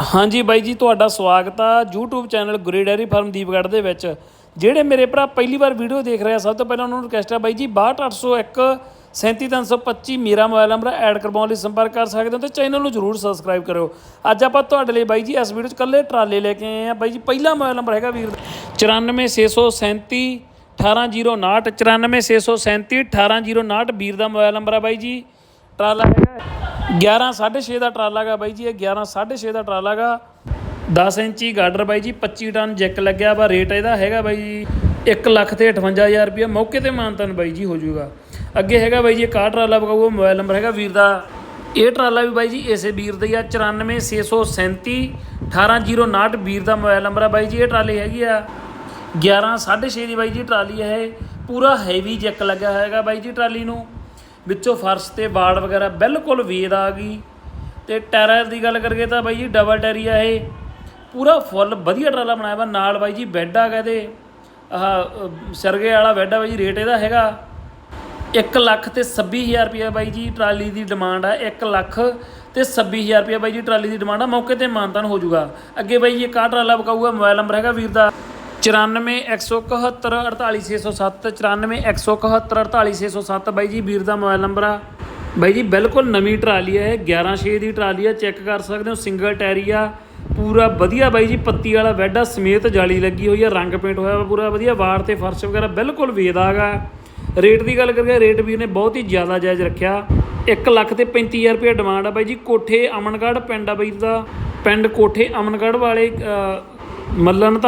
ਹਾਂਜੀ ਬਾਈ ਜੀ, ਤੁਹਾਡਾ ਸਵਾਗਤ ਆ YouTube channel Guri dairy farm Deepgarh ਦੇ ਵਿੱਚ। ਜਿਹੜੇ ਮੇਰੇ ਭਰਾ ਪਹਿਲੀ ਵਾਰ ਵੀਡੀਓ ਦੇਖ ਰਹੇ ਆ, ਸਭ ਤੋਂ ਪਹਿਲਾਂ ਉਹਨਾਂ ਨੂੰ ਰਿਕਵੈਸਟ ਆ ਬਾਈ ਜੀ 62801 37325 ਮੇਰਾ ਮੋਬਾਈਲ ਨੰਬਰ ਐਡ ਕਰਵਾਉਣ ਲਈ ਸੰਪਰਕ ਕਰ ਸਕਦੇ ਹੋ ਤੇ ਚੈਨਲ ਨੂੰ ਜਰੂਰ ਸਬਸਕ੍ਰਾਈਬ ਕਰਿਓ। ਅੱਜ ਆਪਾਂ ਤੁਹਾਡੇ ਲਈ ਬਾਈ ਜੀ, ਇਸ ਵੀਡੀਓ 'ਚ ਕੱਲੇ ਟਰਾਲੇ ਲੈ ਕੇ ਆਏ ਆ। ਬਾਈ ਜੀ, ਪਹਿਲਾ ਮੋਬਾਈਲ ਨੰਬਰ ਹੈਗਾ ਵੀਰ। 94637 18059 94637 18059 ਵੀਰ ਦਾ ਮੋਬਾਈਲ ਨੰਬਰ ਆ ਬਾਈ ਜੀ। ਟਰਾਲਾ ਹੈਗਾ 11 6.5 ਦਾ ਟਰਾਲਾ ਗਾ ਬਾਈ ਜੀ, ਇਹ 11 6.5 ਦਾ ਟਰਾਲਾ ਗਾ 10 ਇੰਚੀ ਗਾਡਰ ਬਾਈ ਜੀ 25 ਟਨ ਜੈਕ ਲੱਗਿਆ ਵਾ, ਰੇਟ ਇਹਦਾ ਹੈਗਾ ਬਾਈ ਜੀ 1 ਲੱਖ ਤੇ 58000 ਰੁਪਏ ਮੌਕੇ ਤੇ ਮਾਨਤਨ ਬਾਈ ਜੀ ਹੋ ਜਾਊਗਾ ਅੱਗੇ ਹੈਗਾ ਬਾਈ ਜੀ, ਇੱਕ ਆਹ ਟਰਾਲਾ ਬਕਾਊਗਾ ਮੋਬਾਈਲ ਨੰਬਰ ਹੈਗਾ ਵੀਰ ਦਾ। ਇਹ ਟਰਾਲਾ ਵੀ ਬਾਈ ਜੀ, ਇਸੇ ਵੀਰ ਦਾ ਹੀ ਆ 94637 18059 ਵੀਰ ਦਾ ਮੋਬਾਈਲ ਨੰਬਰ ਆ ਬਾਈ ਜੀ, ਇਹ ਟਰਾਲੀ ਹੈਗੀ ਆ। 11 6.5 ਦੀ ਬਾਈ ਜੀ, ਟਰਾਲੀ ਹੈ ਇਹ, ਪੂਰਾ ਹੈਵੀ ਜੈਕ ਲੱਗਿਆ ਹੋਏਗਾ ਬਾਈ ਜੀ, ਟਰਾਲੀ ਨੂੰ। ਵਿੱਚੋਂ ਫਰਸ਼ ਤੇ ਬਾੜ ਵਗੈਰਾ ਬਿਲਕੁਲ ਵੇਦ ਆ ਗਈ। ਤੇ ਟਾਇਰਾਂ ਦੀ ਗੱਲ ਕਰੀਏ ਤਾਂ ਬਾਈ ਜੀ ਡਬਲ ਟਾਇਰੀ ਆ ਇਹ। ਪੂਰਾ ਫੁੱਲ ਵਧੀਆ ਟਰਾਲਾ ਬਣਾਇਆ ਵਾ। ਨਾਲ ਬਾਈ ਜੀ ਬੈੱਡ ਆ ਗਿਆ ਤੇ ਆਹ ਸਰਗੇ ਵਾਲਾ ਬੈੱਡ ਆ ਬਾਈ ਜੀ ਰੇਟ ਇਹਦਾ ਹੈਗਾ 1 ਲੱਖ ਤੇ 26000 ਰੁਪਏ ਬਾਈ ਜੀ ਟਰਾਲੀ ਦੀ ਡਿਮਾਂਡ ਆ। 1 ਲੱਖ ਤੇ 26000 ਰੁਪਏ ਬਾਈ ਜੀ ਟਰਾਲੀ ਦੀ ਡਿਮਾਂਡ ਆ। ਮੌਕੇ ਤੇ ਮਾਨਤਾਨ ਹੋ ਜਾਊਗਾ। ਅੱਗੇ ਬਾਈ ਜੀ ਇੱਕ ਟਰਾਲਾ ਬਕਾਊਗਾ ਮੋਬਾਈਲ ਨੰਬਰ ਹੈਗਾ ਵੀਰ ਦਾ। 9417148607 9417148607 ਬਾਈ ਜੀ ਵੀਰ ਦਾ ਮੋਬਾਈਲ ਨੰਬਰ ਆ। ਬਾਈ ਜੀ ਬਿਲਕੁਲ ਨਵੀਂ ਟਰਾਲੀ ਹੈ ਇਹ 11 6 ਦੀ ਟਰਾਲੀ ਆ ਚੈੱਕ ਕਰ ਸਕਦੇ ਹੋ ਸਿੰਗਲ ਟੈਰੀ ਆ ਪੂਰਾ ਵਧੀਆ ਬਾਈ ਜੀ ਪੱਤੀ ਵਾਲਾ ਬੈੱਡ ਆ ਸਮੇਤ ਜਾਲੀ ਲੱਗੀ ਹੋਈ ਆ ਰੰਗ ਪੇਂਟ ਹੋਇਆ ਵਾ ਪੂਰਾ ਵਧੀਆ ਵਾਰ ਤੇ ਫਰਸ਼ ਵਗੈਰਾ ਬਿਲਕੁਲ ਵੇਦ ਰੇਟ ਦੀ ਗੱਲ ਕਰੀਏ ਰੇਟ ਵੀਰ ਨੇ ਬਹੁਤ ਹੀ ਜ਼ਿਆਦਾ ਜਾਇਜ਼ ਰੱਖਿਆ। 1 ਲੱਖ ਤੇ 35000 ਰੁਪਏ ਡਿਮਾਂਡ ਆ ਬਾਈ ਜੀ ਕੋਠੇ ਅਮਨਗੜ੍ਹ ਪਿੰਡ ਆ ਬਾਈ ਦਾ ਪਿੰਡ ਕੋਠੇ ਅਮਨਗੜ੍ਹ ਵਾਲੇ ਅਹ, ਮੱਲਣ ਤਾਂ